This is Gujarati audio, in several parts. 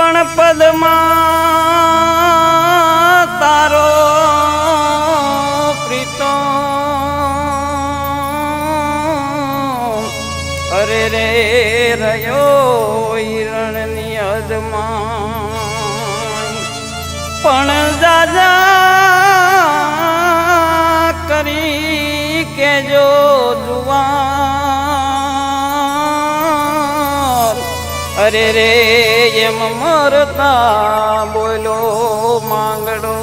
પણ પદમાં તારો પ્રીતો અરે રે રહ્યો હિરણની અદમાં પણ દાદા કરી કેજો જુવાન. અરે રે એમ મરતા બોલો માંગડો.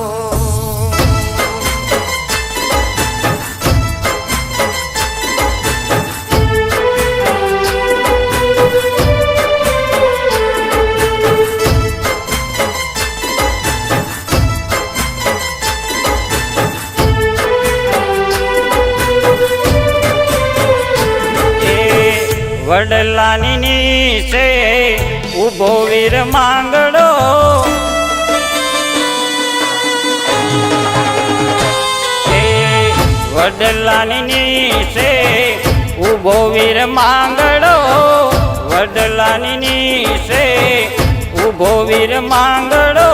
વડલાની નીચે ઊભો વીર માંગડો. વડલાની નીચે ઊભો વીર માંગડો. વડલાની નીચે ઊભો વીર માંગડો.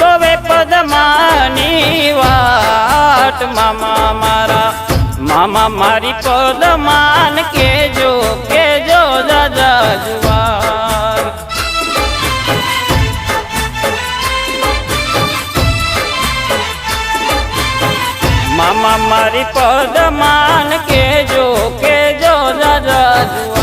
ગવે પદમાની વાટ મામા મારા મામા મારી પદમાન કેજો કેજો દાદા જુવાર. મામા મારી પદમાન કેજો કેજો દાદા જુવાર.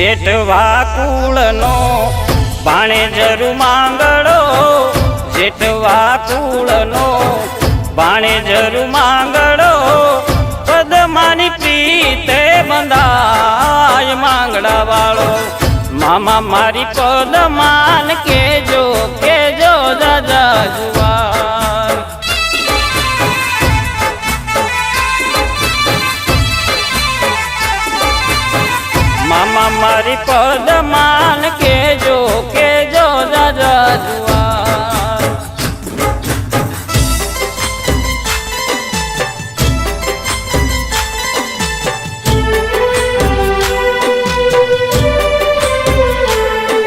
જેઠવા કુળનો ભાણે જરૂ માંગડો જેઠવા કુળનો ભાણે જરૂ માંગડો પદમાની પીતે બંધાય માંગડા વાળો. મામા મારી પદમાન કેજો મારી પદમાન કેજો કેજો કે જુવાર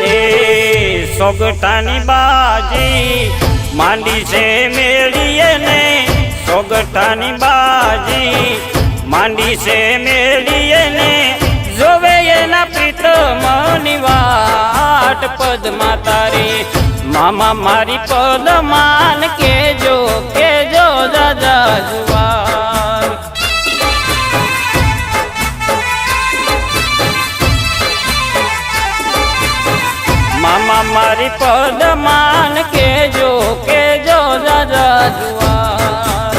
એ સોગટાની બાજી માંડી છે મેળીએ ને સોગટાની બાજી માંડી છે મેળીએ ને પ્રીતમની વાટ પદમાં તારી મામા મારી પદમાન કેજો કેજો દાદા જુવાર. મામા મારી પદમાન કેજો કેજો દાદા જુવાર.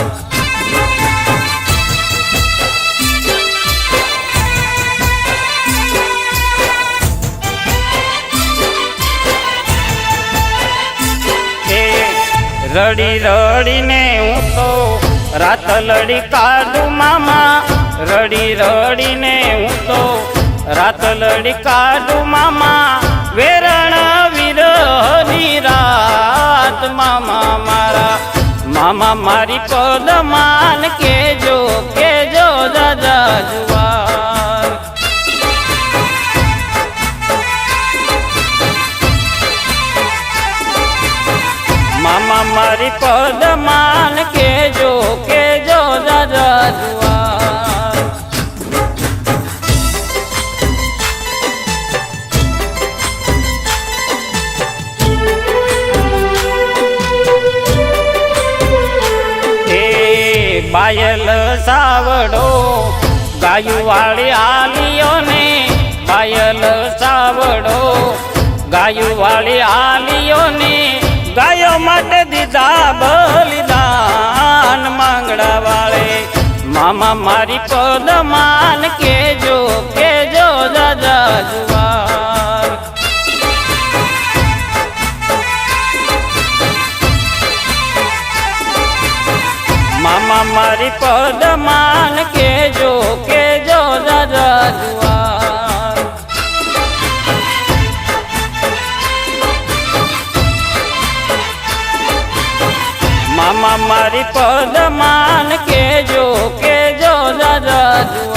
રડી રડીને હું તો રાત લડી કાઢું મામા. રડી રડીને હું તો રાત લડી કાઢું મામા. વેરણ વિરહની રાત મામા મારા. મામા મારી પદમાન માન કેજો મારી પદમાન કેજો કેજો દાદા જુવાર એ બાયલ સાવડો ગાયું વાળી આલિયો ને પાયલ સાવડો ગાયું વાળી આલિયો ને ગાયો માટે દીધા બલિદાન માંગડા વાળે. મામા મારી પદમાન કેજો કેજો દાદા જુવાર. મામા મારી પદમાન મામા મારી પદ માન કેજો કેજો દાદા